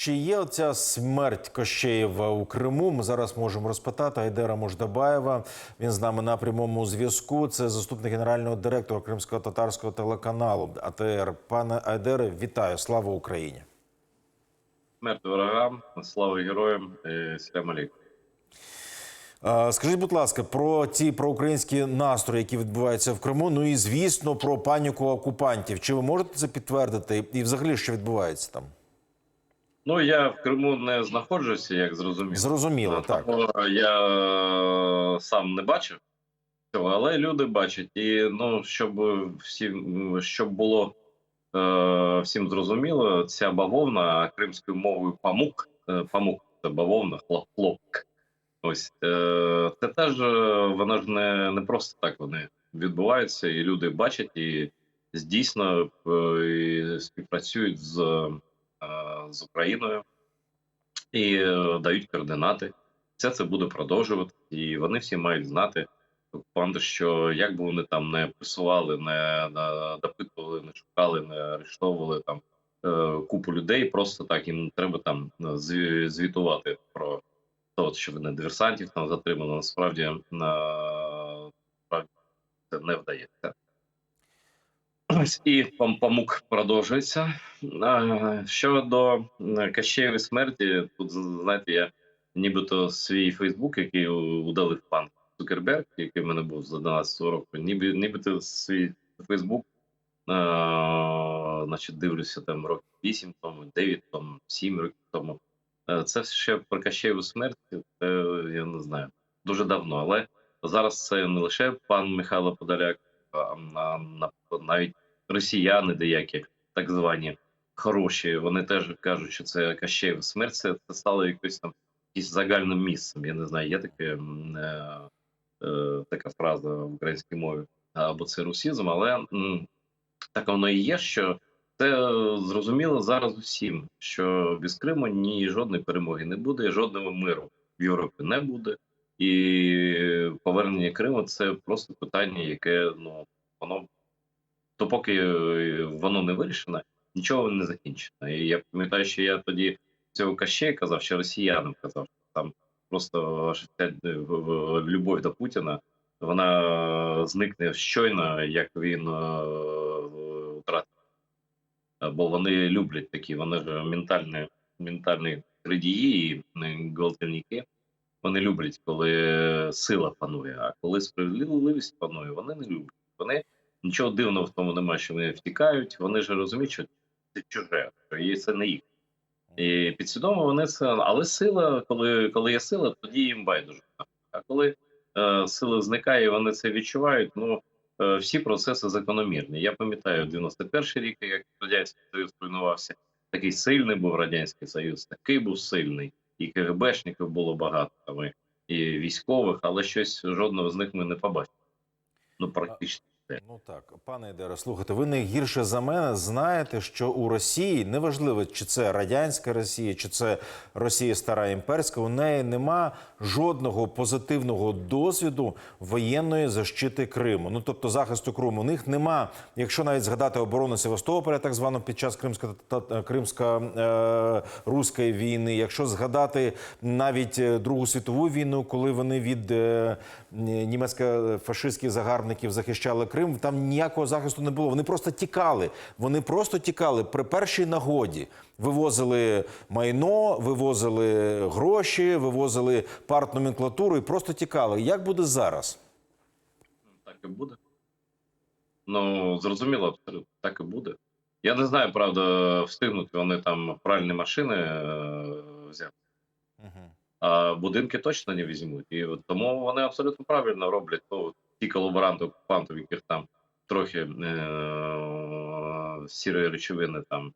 Чи є оця смерть Кощеєва у Криму? Ми зараз можемо розпитати Айдера Мождабаєва. Він з нами на прямому зв'язку. Це заступник генерального директора Кримського татарського телеканалу АТР. Пане Айдере, вітаю! Слава Україні! Смерть ворогам, слава героям, і салям алейкум. Е, Скажіть, будь ласка, про ті проукраїнські настрої, які відбуваються в Криму. Ну і звісно, про паніку окупантів. Чи ви можете це підтвердити? І взагалі, що відбувається там? Ну я в Криму не знаходжуся, як зрозуміло. Зрозуміло, так. Я е, сам не бачив цього, але люди бачать. І ну, щоб всім щоб було е, всім зрозуміло, ця бавовна кримською мовою памук, е, памук це бавовна, хлоп, хлопк. Ось е, це теж е, вона ж не, не просто так вони відбуваються, і люди бачать і дійсно е, і співпрацюють з, з Україною і е, дають координати. Все це буде продовжувати, і вони всі мають знати окупанти, що як би вони там не пресували, не, допитували, не шукали, не арештовували там е, купу людей. Просто так їм треба там е, звітувати про те, що вони диверсантів там затримали. Насправді насправді це не вдається. Ось і пам- памук продовжується. Щодо Кащеєвої смерті, тут знаєте, я нібито свій Фейсбук, який удалив пан Цукерберг, який в мене був з 11 року, ніби нібито свій Фейсбук, значить, дивлюся там років 8 тому, 9 тому, 7 років тому. Е, Це ще про Кащеєву смерть, це я не знаю, дуже давно. Але зараз це не лише пан Михайло Подоляк, а на, на, навіть росіяни деякі, так звані хороші, вони теж кажуть, що це Кащеєва смерть, це, стало якось там якимось загальним місцем. Я не знаю, є таке, е, е, така фраза в українській мові, або це русізм, але м, так воно і є, що це е, зрозуміло зараз усім, що без Криму ні жодної перемоги не буде, жодного миру в Європі не буде. І повернення Криму це просто питання, яке ну воно допоки е, воно не вирішено, нічого не закінчено. І я пам'ятаю, що я тоді цього Кащея казав, що росіянам казав, що там просто е, любов до Путіна вона зникне щойно, як він е, втратить. Е, Бо вони люблять такі, вони ж ментальні, ментальні крадії і гвалтівники. Вони люблять, коли сила панує, а коли справедливість панує, вони не люблять. Вони нічого дивного в тому немає, що вони втікають. Вони ж розуміють, що це чуже, є це не їх. І підсвідомо вони це, але сила, коли, коли є сила, тоді їм байдуже. А коли е, сила зникає, і вони це відчувають. Ну е, всі процеси закономірні. Я пам'ятаю 91-й рік, як радянський союз руйнувався. Такий сильний був радянський союз, такий був сильний, і КГБшників було багато там, і, і військових, але щось жодного з них ми не побачили. Ну практично. Ну так, пане Ідере, слухайте, ви не гірше за мене знаєте, що у Росії неважливо, чи це радянська Росія, чи це Росія стара імперська, у неї нема жодного позитивного досвіду воєнної защити Криму. Ну тобто захисту Криму. У них нема, якщо навіть згадати оборону Севастополя, так звано під час кримсько кримсько е, руської війни, якщо згадати навіть е, Другу світову війну, коли вони від е, німецько-фашистських загарбників захищали Крим, там ніякого захисту не було. Вони просто тікали. Вони просто тікали при першій нагоді. Вивозили майно, вивозили гроші, вивозили партноменклатуру і просто тікали. Як буде зараз? Так і буде. Ну, зрозуміло, абсолютно, так і буде. Я не знаю, правда, встигнуть вони там пральні машини е, взяти, а будинки точно не візьмуть. І тому вони абсолютно правильно роблять то, ті колаборанти окупантів, яких там трохи е- сірої речовини там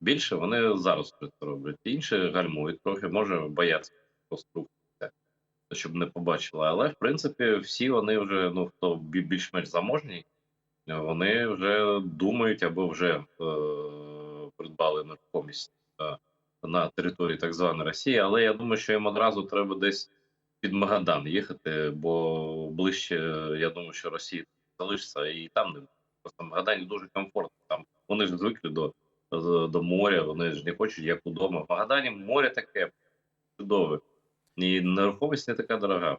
більше, вони зараз це роблять. Інші гальмують трохи, може бояться конструкції, щоб не побачили. Але в принципі всі вони вже, ну хто більш-менш заможній, е, вони вже думають або вже е, придбали нерухомість е, на території так званої Росії. Але я думаю, що їм одразу треба десь під Магадан їхати, бо ближче, я думаю, що Росія залишиться і там не. Просто в Магадані дуже комфортно. Там вони ж звикли до до моря. Вони ж не хочуть як удома. В Магадані море таке чудове. І нерухомість не така дорога.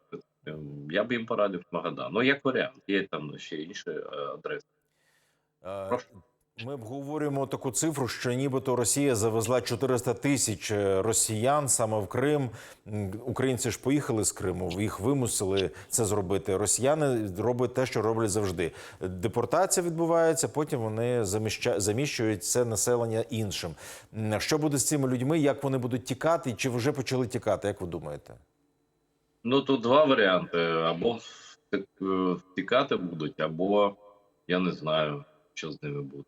Я б їм порадив Магадан. Ну, як варіант, є там ще інші е, адреси. Е, Прошу. Ми обговорюємо таку цифру, що нібито Росія завезла 400 тисяч е, росіян саме в Крим. Українці ж поїхали з Криму, їх вимусили це зробити. Росіяни роблять те, що роблять завжди. Депортація відбувається, потім вони заміща- заміщують це населення іншим. Що буде з цими людьми? Як вони будуть тікати? Чи вже почали тікати? Як ви думаєте? Ну тут два варіанти: або е, втікати будуть, або я не знаю, що з ними буде.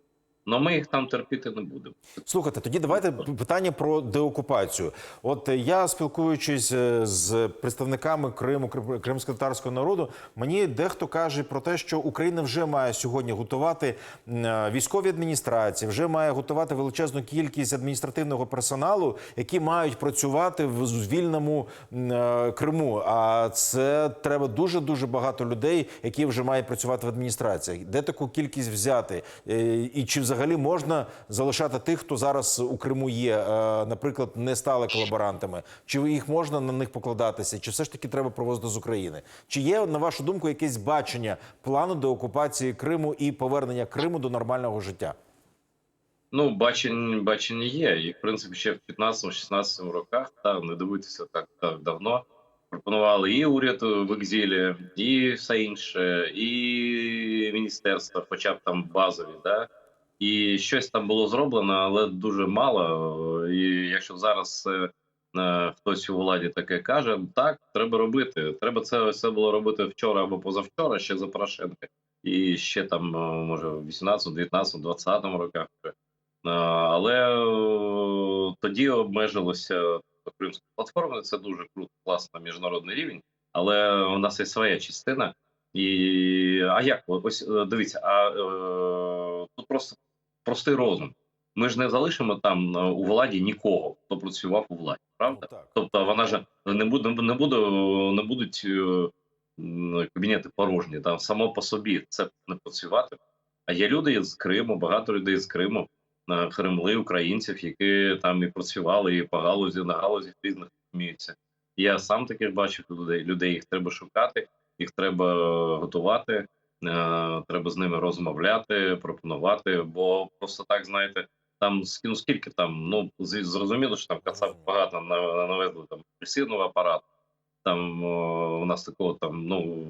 Ну ми їх там терпіти не будемо. Слухайте, тоді давайте питання про деокупацію. От е, я спілкуючись е, з представниками Криму, крим- кримськотатарського народу, мені дехто каже про те, що Україна вже має сьогодні готувати е, військові адміністрації, вже має готувати величезну кількість адміністративного персоналу, які мають працювати в з- вільному е, Криму. А це треба дуже дуже багато людей, які вже мають працювати в адміністраціях. Де таку кількість взяти? І чи взагалі можна залишати тих, хто зараз у Криму є, е, наприклад, не стали колаборантами? Чи їх можна на них покладатися? Чи все ж таки треба провозити з України? Чи є на вашу думку якесь бачення плану деокупації Криму і повернення Криму до нормального життя? Ну, бачення, бачення є. І в принципі ще в 15-16 роках, та не дивитися так, так давно. Пропонували і уряд в екзилі, і все інше, і міністерство, хоча б там базові, да. І щось там було зроблено, але дуже мало. І якщо зараз е, е, хтось у владі таке каже, так, треба робити. Треба це все було робити вчора або позавчора, ще за Порошенка. І ще там, е, може, в 18, 19, 20 роках. Але тоді обмежилося Кримською платформою. Це дуже круто, класно міжнародний рівень, але у нас є своя частина. І а як ось дивіться, а е, тут просто простий розум. Ми ж не залишимо там е, у владі нікого, хто працював у владі, правда? так. Тобто вона ж не буде не буде не будуть е, кабінети порожні. Там само по собі це не працювати. А є люди з Криму, багато людей з Криму, е, Кремли, українців, які там і працювали, і по галузі на галузі різних вміються. Я сам таких бачив людей. Людей їх треба шукати, їх треба готувати. Е, Треба з ними розмовляти, пропонувати, бо просто так знаєте, там ну, скільки там, ну зрозуміло, що там кацап багато навезли там пресивного апарату. Там о, у нас такого там, ну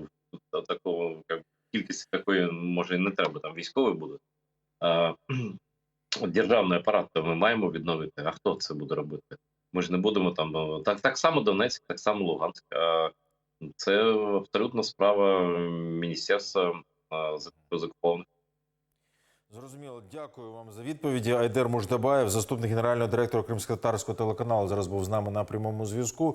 такого як, кількості такої може і не треба. Там військовий буде. А, державний апарат то ми маємо відновити. А хто це буде робити? Ми ж не будемо там так, так само Донецьк, так само Луганськ. А, це абсолютно справа міністерства закупованих. Зрозуміло, дякую вам за відповіді. Айдер Муждабаєв, заступник генерального директора кримськотарського телеканалу, зараз був з нами на прямому зв'язку.